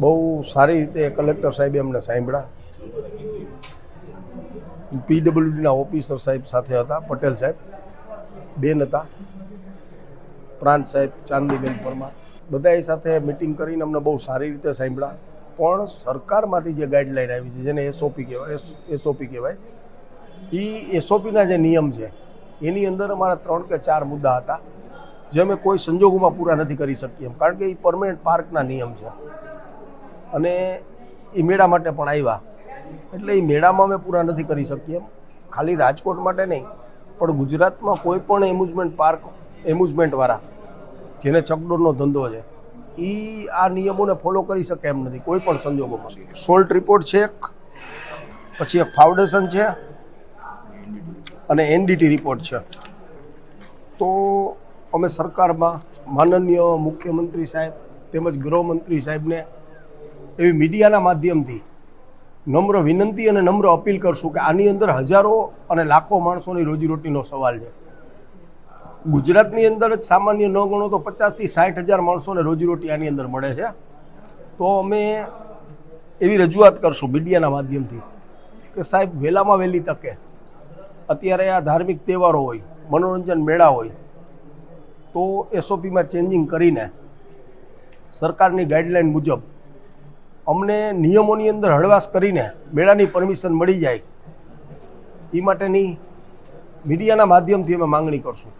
બહુ સારી રીતે કલેક્ટર સાહેબે અમને સાંભળ્યા. પીડબ્લ્યુડીના ઓફિસર સાહેબ સાથે હતા, પટેલ સાહેબ. બેન હતા. પ્રાંત સાહેબ, ચાંદીબેન પરમાર. બધાએ સાથે મિટિંગ કરીને અમને બહુ સારી રીતે સાંભળ્યા. પણ સરકારમાંથી જે ગાઈડલાઈન આવી છે, જેને એસઓપી કહેવાય એસઓપી કહેવાય એ એસઓપીના જે નિયમ છે, એની અંદર અમારા ત્રણ કે ચાર મુદ્દા હતા, જે અમે કોઈ સંજોગોમાં પૂરા નથી કરી શકીએ એમ. કારણ કે એ પરમેનન્ટ પાર્કના નિયમ છે. અને એ મેળા માટે પણ આવ્યા એટલે એ મેળામાં અમે પૂરા નથી કરી શકીએ ખાલી રાજકોટ માટે નહીં, પણ ગુજરાતમાં કોઈ પણ એમ્યુઝમેન્ટ પાર્ક એમ્યુઝમેન્ટવાળા જેને ચકડોળનો ધંધો છે એ આ નિયમોને ફોલો કરી શકે એમ નથી, કોઈ પણ સંજોગોમાં. સોલ્ટ રિપોર્ટ છે એક, પછી એક ફાઉન્ડેશન છે, અને એનડીટી રિપોર્ટ છે. તો અમે સરકારમાં માનનીય મુખ્યમંત્રી સાહેબ તેમજ ગૃહમંત્રી સાહેબને એવી મીડિયાના માધ્યમથી નમ્ર વિનંતી અને નમ્ર અપીલ કરશું કે આની અંદર હજારો અને લાખો માણસોની રોજીરોટીનો સવાલ છે. ગુજરાતની અંદર જ સામાન્ય ન ગણો તો પચાસથી સાઠ હજાર માણસોને રોજીરોટી આની અંદર મળે છે. તો અમે એવી રજૂઆત કરશું મીડિયાના માધ્યમથી કે સાહેબ વહેલામાં વહેલી તકે. અત્યારે આ ધાર્મિક તહેવારો હોય, મનોરંજન મેળા હોય, તો એસઓપીમાં ચેન્જિંગ કરીને સરકારની ગાઈડલાઈન મુજબ અમને નિયમોની અંદર હળવાશ કરીને મેળાની પરમિશન મળી જાય એ માટેની મીડિયાના માધ્યમથી અમે માંગણી કરશું.